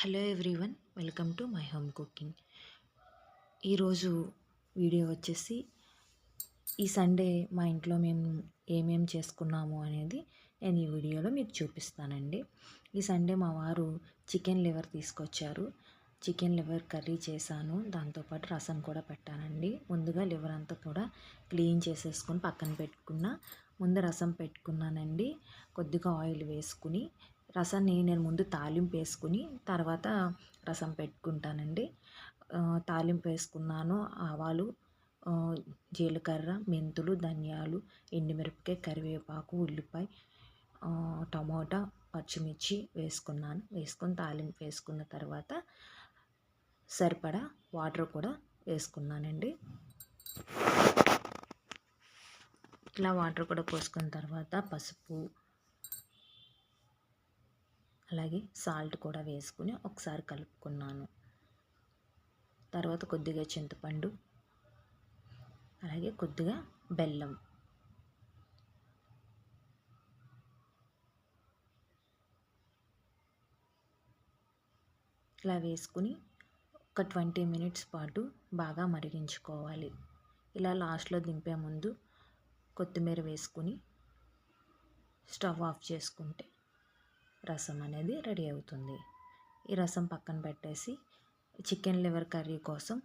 Hello everyone welcome to my home cooking. ఈరోజు video వచ్చేసి ఈ సండే మా ఇంట్లో మేము ఏమేం చేసుకున్నాము అనేది నేను ఈ వీడియోలో మీకు చూపిస్తానండి. ఈ సండే మా వారు చికెన్ లివర్ తీసుకొచ్చారు. చికెన్ లివర్ కర్రీ చేశాను. దాంతోపాటు రసం కూడా పెట్టానండి. ముందుగా లివర్ అంతా కూడా క్లీన్ చేసేసుకొని పక్కన పెట్టుకున్న ముందు రసం పెట్టుకున్నానండి. కొద్దిగా ఆయిల్ వేసుకుని రసాన్ని నేను ముందు తాలింపు వేసుకుని తర్వాత రసం పెట్టుకుంటానండి. తాలింపు వేసుకున్నాను ఆవాలు జీలకర్ర మెంతులు ధనియాలు ఎండుమిరపకాయ కరివేపాకు ఉల్లిపాయ టమోటా పచ్చిమిర్చి వేసుకున్నాను. వేసుకొని తాలింపు వేసుకున్న తర్వాత సరిపడా వాటర్ కూడా వేసుకున్నానండి. ఇట్లా వాటర్ కూడా పోసుకున్న తర్వాత పసుపు అలాగే సాల్ట్ కూడా వేసుకుని ఒకసారి కలుపుకున్నాను. తర్వాత కొద్దిగా చింతపండు అలాగే కొద్దిగా బెల్లం. ఇలా వేసుకుని ఒక ట్వంటీ మినిట్స్ పాటు బాగా మరిగించుకోవాలి. ఇలా లాస్ట్లో దింపే ముందు కొత్తిమీర వేసుకుని స్టవ్ ఆఫ్ చేసుకుంటే రసం అనేది రెడీ అవుతుంది. ఈ రసం పక్కన పెట్టేసి చికెన్ లివర్ కర్రీ కోసం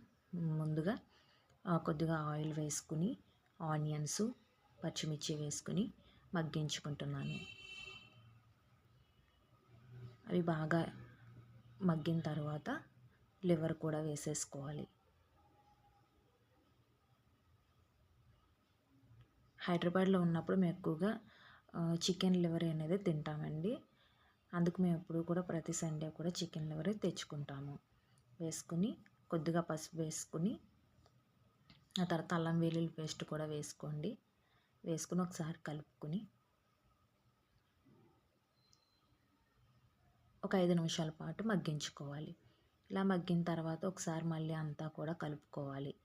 ముందుగా కొద్దిగా ఆయిల్ వేసుకుని ఆనియన్స్ పచ్చిమిర్చి వేసుకుని మగ్గించుకుంటున్నాను. అవి బాగా మగ్గిన తర్వాత లివర్ కూడా వేసేసుకోవాలి. హైదరాబాద్లో ఉన్నప్పుడు మేము ఎక్కువగా చికెన్ లివర్ అనేది తింటామండి. అందుకు మేము ఎప్పుడు కూడా ప్రతి సండే కూడా చికెన్ లివర్ తెచ్చుకుంటాము. వేసుకుని కొద్దిగా పసుపు వేసుకుని ఆ తర్వాత అల్లం వెల్లుల్లి పేస్ట్ కూడా వేసుకోండి. వేసుకుని ఒకసారి కలుపుకొని ఒక ఐదు నిమిషాల పాటు మగ్గించుకోవాలి. ఇలా మగ్గిన తర్వాత ఒకసారి మళ్ళీ అంతా కూడా కలుపుకోవాలి.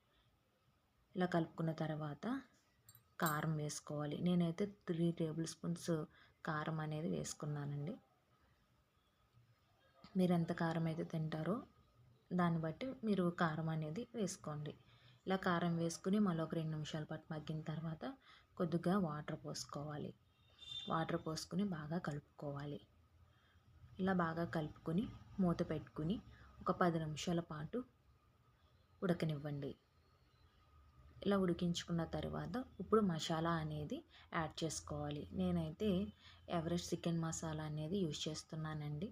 ఇలా కలుపుకున్న తర్వాత కారం వేసుకోవాలి. నేనైతే త్రీ టేబుల్ స్పూన్స్ కారం అనేది వేసుకున్నానండి. మీరు ఎంత కారం అయితే తింటారో దాన్ని బట్టి మీరు కారం అనేది వేసుకోండి. ఇలా కారం వేసుకుని మళ్ళీ ఒక రెండు నిమిషాల పాటు మగ్గిన తర్వాత కొద్దిగా వాటర్ పోసుకోవాలి. వాటర్ పోసుకుని బాగా కలుపుకోవాలి. ఇలా బాగా కలుపుకొని మూత పెట్టుకుని ఒక పది నిమిషాల పాటు ఉడకనివ్వండి. ఇలా ఉడికించుకున్న తర్వాత ఇప్పుడు మసాలా అనేది యాడ్ చేసుకోవాలి. నేనైతే ఎవరెస్ట్ చికెన్ మసాలా అనేది యూజ్ చేస్తున్నానండి.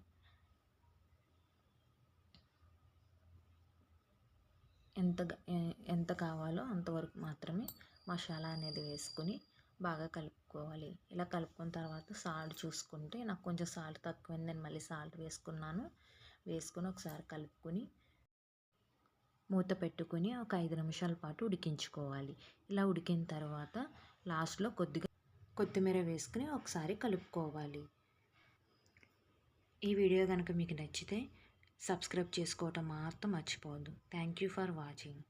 ఎంత ఎంత కావాలో అంతవరకు మాత్రమే మసాలా అనేది వేసుకుని బాగా కలుపుకోవాలి. ఇలా కలుపుకున్న తర్వాత సాల్ట్ చూసుకుంటే నాకు కొంచెం సాల్ట్ తక్కువైంది. నేను మళ్ళీ సాల్ట్ వేసుకున్నాను. వేసుకుని ఒకసారి కలుపుకొని మూత పెట్టుకుని ఒక ఐదు నిమిషాల పాటు ఉడికించుకోవాలి. ఇలా ఉడికిన తర్వాత లాస్ట్లో కొద్దిగా కొత్తిమీర వేసుకుని ఒకసారి కలుపుకోవాలి. ఈ వీడియో కనుక మీకు నచ్చితే సబ్స్క్రైబ్ చేసుకోవటం మాత్రం మర్చిపోవద్దు. Thank you for watching.